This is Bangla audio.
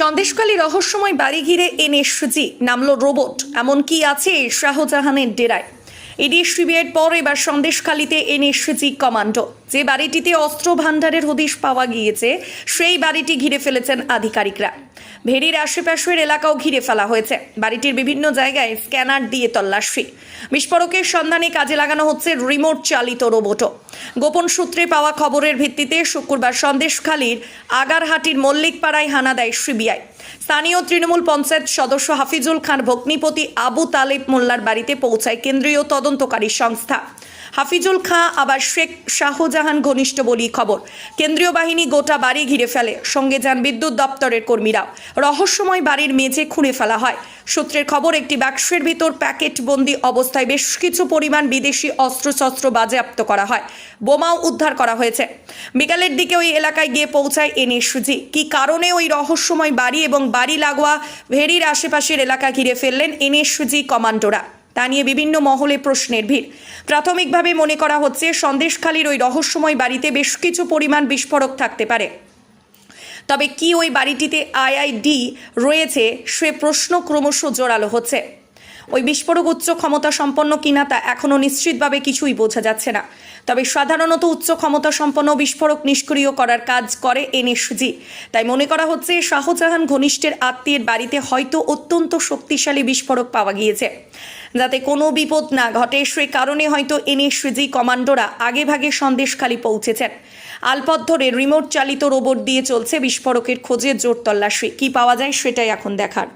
সন্দেশকালী রহস্যময় বাড়ি ঘিরে এনএসজি নামলো রোবট। এমন কি আছে শাহজাহানের ডেরায়? ইডি সিবিআইয়ের পর এবার সন্দেশখালীতে এনএসজি কমান্ডো। যে বাড়িটিতে অস্ত্র ভাণ্ডারের হদিশ পাওয়া গিয়েছে, সেই বাড়িটি ঘিরে ফেলেছেন আধিকারিকরা। ভেরির আশেপাশের এলাকাও ঘিরে ফেলা হয়েছে। বাড়িটির বিভিন্ন জায়গায় স্ক্যানার দিয়ে তল্লাশি। বিস্ফোরকের সন্ধানে কাজে লাগানো হচ্ছে রিমোট চালিত রোবটও। গোপন সূত্রে পাওয়া খবরের ভিত্তিতে শুক্রবার সন্দেশখালীর আগারহাটির মল্লিকপাড়ায় হানা দেয় সিবিআই। স্থানীয় তৃণমূল পঞ্চায়েত সদস্য হাফিজুল খান ভগ্নিপতি আবু তালেব মোল্লার বাড়িতে পৌঁছায় কেন্দ্রীয় তদন্তকারী সংস্থা। হাফিজুল খাঁ আবার শেখ শাহজাহান ঘনিষ্ঠ বলি খবর। কেন্দ্রীয় বাহিনী গোটা বাড়ি ঘিরে ফেলে, সঙ্গে যান বিদ্যুৎ দপ্তরের কর্মীরাও। রহস্যময় বাড়ির মেঝে খুঁড়ে ফেলা হয়। সূত্রের খবর, একটি বাক্সের ভিতর প্যাকেট বন্দি অবস্থায় বেশ কিছু পরিমাণ বিদেশি অস্ত্রশস্ত্র বাজেয়াপ্ত করা হয়। বোমাও উদ্ধার করা হয়েছে। বিকালের দিকে ওই এলাকায় গিয়ে পৌঁছায় এনএসজি। কি কারণে ওই রহস্যময় বাড়ি এবং বাড়ি লাগোয়া ভেরির আশেপাশের এলাকা ঘিরে ফেললেন এনএসজি কমান্ডোরা? তা নিয়ে বিভিন্ন মহলে প্রশ্নের ভিড়। প্রাথমিকভাবে মনে করা হচ্ছে, সন্দেশখালীর ওই রহস্যময় বাড়িতে বেশ কিছু পরিমাণ বিস্ফোরক থাকতে পারে। তবে কি ওই বাড়িটিতে আইআইডি রয়েছে, সে প্রশ্ন ক্রমশ জোরালো হচ্ছে। ওই বিস্ফোরক উচ্চ ক্ষমতা সম্পন্ন কিনা তা এখনও নিশ্চিতভাবে কিছুই বোঝা যাচ্ছে না। তবে সাধারণত উচ্চ ক্ষমতা সম্পন্ন বিস্ফোরক নিষ্ক্রিয় করার কাজ করে এনএসজি। তাই মনে করা হচ্ছে শাহজাহান ঘনিষ্ঠের আত্মীয়ের বাড়িতে হয়তো অত্যন্ত শক্তিশালী বিস্ফোরক পাওয়া গিয়েছে। যাতে কোনো বিপদ না ঘটে, সে কারণে হয়তো এনএসজি কমান্ডোরা আগেভাগে সন্দেশখালি পৌঁছেছেন। আলপথ ধরে রিমোট চালিত রোবট দিয়ে চলছে বিস্ফোরকের খোঁজে জোর তল্লাশি। কী পাওয়া যায় সেটাই এখন দেখার।